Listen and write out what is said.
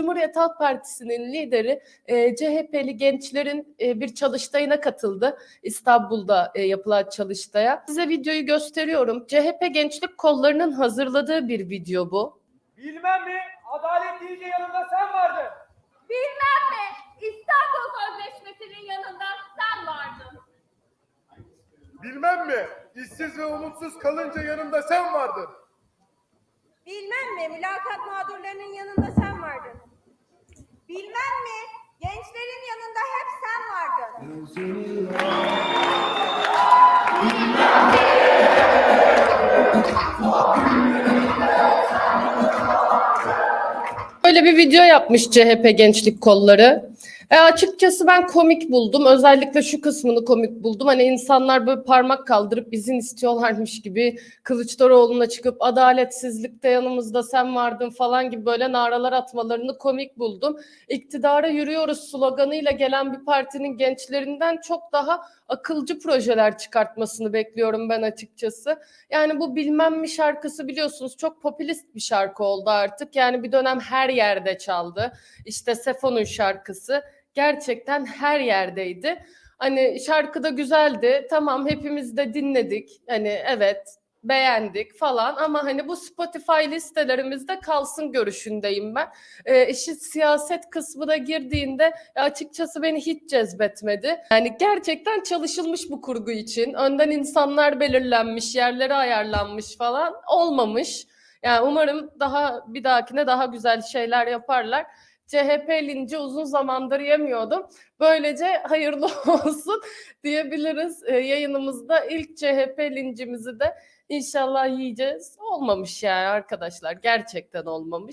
Cumhuriyet Halk Partisi'nin lideri e, CHP'li gençlerin e, bir çalıştayına katıldı. İstanbul'da e, yapılan çalıştaya. Size videoyu gösteriyorum. CHP Gençlik Kolları'nın hazırladığı bir video bu. Bilmem mi? Adalet deyince yanında sen vardın. Bilmem mi? İstanbul Sözleşmesi'nin yanında sen vardın. Bilmem mi? İşsiz ve umutsuz kalınca yanımda sen vardın. Bilmem mi? Mülakat mağdurlarının yanında sen vardın. Bilmem mi? Gençlerin yanında hep sen vardın. Böyle bir video yapmış CHP Gençlik Kolları. E açıkçası ben komik buldum. Özellikle şu kısmını komik buldum. Hani insanlar böyle parmak kaldırıp izin istiyorlarmış gibi Kılıçdaroğlu'na çıkıp adaletsizlikte yanımızda sen vardın falan gibi böyle naralar atmalarını komik buldum. İktidara yürüyoruz sloganıyla gelen bir partinin gençlerinden çok daha akılcı projeler çıkartmasını bekliyorum ben açıkçası. Yani bu bilmem mi şarkısı biliyorsunuz çok popülist bir şarkı oldu artık. Yani bir dönem her yerde çaldı. İşte Sefo'nun şarkısı gerçekten her yerdeydi. Hani şarkı da güzeldi. Tamam hepimiz de dinledik. Hani evet beğendik falan ama hani bu Spotify listelerimizde kalsın görüşündeyim ben. Ee, işin siyaset kısmına girdiğinde açıkçası beni hiç cezbetmedi. Yani gerçekten çalışılmış bu kurgu için. Önden insanlar belirlenmiş, yerleri ayarlanmış falan olmamış. Yani umarım daha bir dahakine daha güzel şeyler yaparlar. CHP linci uzun zamandır yemiyordum. Böylece hayırlı olsun diyebiliriz. Ee, yayınımızda ilk CHP lincimizi de inşallah yiyeceğiz. Olmamış yani arkadaşlar. Gerçekten olmamış.